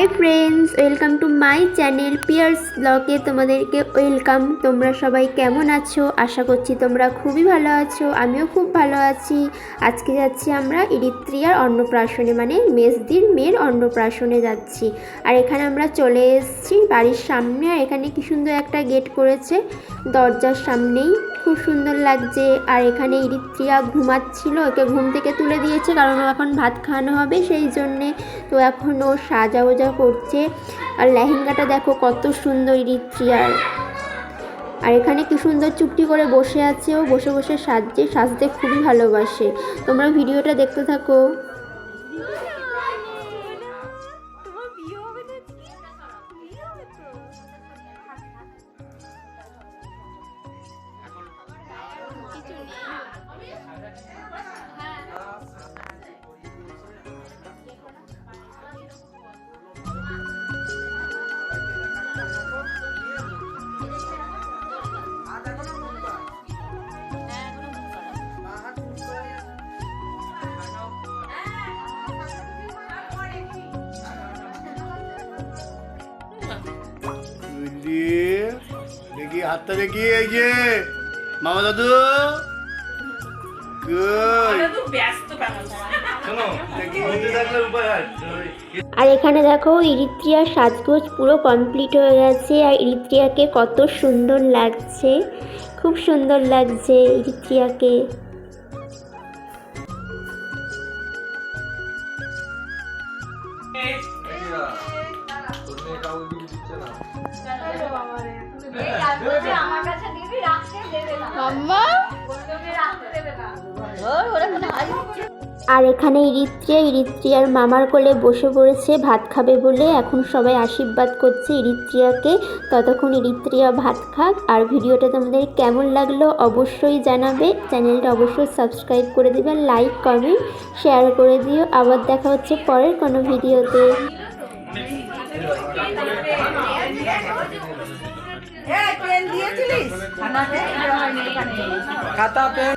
Hi friends welcome to my channel pears ব্লগে তোমাদেরকে welcome তোমরা সবাই কেমন আছো? আশা করছি তোমরা খুবই ভালো আছো, আমিও খুব ভালো আছি। আজকে যাচ্ছি আমরা ইরিত্রিয়ার অন্নপ্রাশনে মানে মেজদির মেয়ের অন্নপ্রাশনে যাচ্ছি। আর এখানে আমরা চলে এসেছি বাড়ির সামনে, আর এখানে কি সুন্দর একটা গেট করেছে, দরজার সামনেই। খুব সুন্দর লাগছে, আর এখানে ইরিত্রিয়া ঘুমাচ্ছিল, ওকে ঘুম থেকে তুলে দিয়েছে, কারণ ও এখন ভাত খাওয়ানো হবে, সেই জন্যে। তো এখন ও সাজা ওজা করছে। আর লেহেঙ্গাটা দেখো কত সুন্দর ইরিত্রিয়ার আর এখানে কি সুন্দর চুপটি করে বসে আছে ও, বসে বসে সাজছে, সাজতে খুবই ভালোবাসে। তোমরা ভিডিওটা দেখতে থাকো। বুঝলি দেখি হাতটা দেখি এই যে। মামা দাদু দেখি আর এখানে দেখো ইরিত্রিয়ার সাজগোজ পুরো কমপ্লিট হয়ে গেছে আর ইরিত্রিয়াকে কত সুন্দর লাগছে খুব সুন্দর লাগছে ইরিত্রিয়াকে। আর এখানে ইরিত্রিয়া ইরিত্রিয়ার মামার কোলে বসে পড়েছে ভাত খাবে বলে। এখন সবাই আশীর্বাদ করছে ইরিত্রিয়াকে। ততক্ষণ ইরিত্রিয়া ভাত খাক। আর ভিডিওটা তোমাদের কেমন লাগল অবশ্যই জানাবে। চ্যানেলটা অবশ্যই সাবস্ক্রাইব করে দেবে লাইক কমেন্ট শেয়ার করে দিও। আবার দেখা হচ্ছে পরের কোনো ভিডিওতে। দিয়েছিলিস খাতা পেন